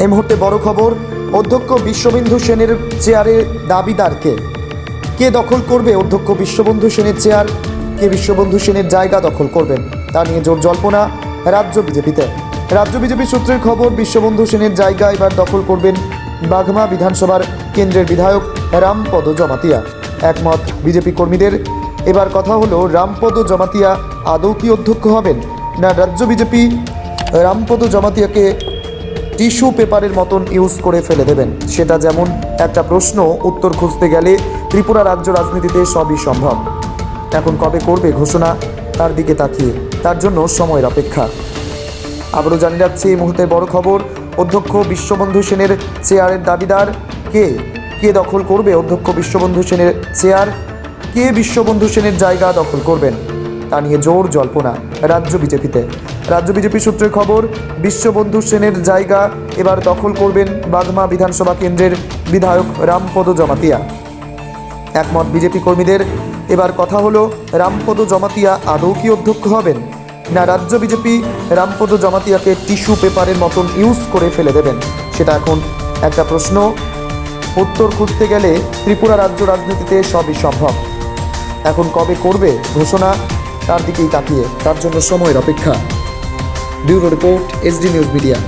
এই মুহূর্তে বড় খবর, অধ্যক্ষ বিশ্ববন্ধু সেনের চেয়ারে দাবিদারকে। কে দখল করবে? অধ্যক্ষ বিশ্ববন্ধু সেনের চেয়ার। কে বিশ্ববন্ধু সেনের জায়গা দখল করবেন? তা নিয়ে জোর জল্পনা রাজ্য বিজেপিতে। রাজ্য বিজেপি সূত্রের খবর, বিশ্ববন্ধু সেনের জায়গা এবার দখল করবেন বাঘমা বিধানসভার কেন্দ্রের বিধায়ক রামপদ জমাতিয়া। একমত বিজেপি কর্মীদের। এবার কথা হলো, রামপদ জমাতিয়া আদৌ কি অধ্যক্ষ হবেন? না, রাজ্য বিজেপি রামপদ জমাতিয়াকে টিস্যু পেপারের মতন ইউজ করে ফেলে দেবেন। সেটা যেমন একটা প্রশ্ন, উত্তর খুঁজতে গেলে ত্রিপুরা রাজ্য রাজনীতিতে সবই সম্ভব। এখন কবে করবে ঘোষণা, তার দিকে তাকিয়ে। তার জন্য সময়ের অপেক্ষা। আবারও জানিয়ে রাখছি এই মুহূর্তে বড় খবর, অধ্যক্ষ বিশ্ববন্ধু সেনের চেয়ারের দাবিদার কে? কে দখল করবে অধ্যক্ষ বিশ্ববন্ধু সেনের চেয়ার? কে বিশ্ববন্ধু সেনের জায়গা দখল করবেন? তা নিয়ে জোর জল্পনা রাজ্য বিজেপিতে। রাজ্য বিজেপি সূত্রের খবর, বিশ্ববন্ধু সেনের জায়গা এবার দখল করবেন বাগমা বিধানসভা কেন্দ্রের বিধায়ক রামপদ জমাতিয়া। একমত বিজেপি কর্মীদের, এবার কথা হলো রামপদ জমাতিয়া আদৌ কি অধ্যক্ষ হবেন? না রাজ্য বিজেপি রামপদ জমাতিয়াকে টিস্যু পেপারের মতন ইউজ করে ফেলে দেবেন? সেটা এখন একটা প্রশ্ন। উত্তর খুঁজতে গেলে ত্রিপুরা রাজ্য রাজনীতিতে সবই সম্ভব। এখন কবে করবে ঘোষণা, তার দিকেই তাকিয়ে, তার জন্য সময়ের অপেক্ষা। Bureau report SD news media.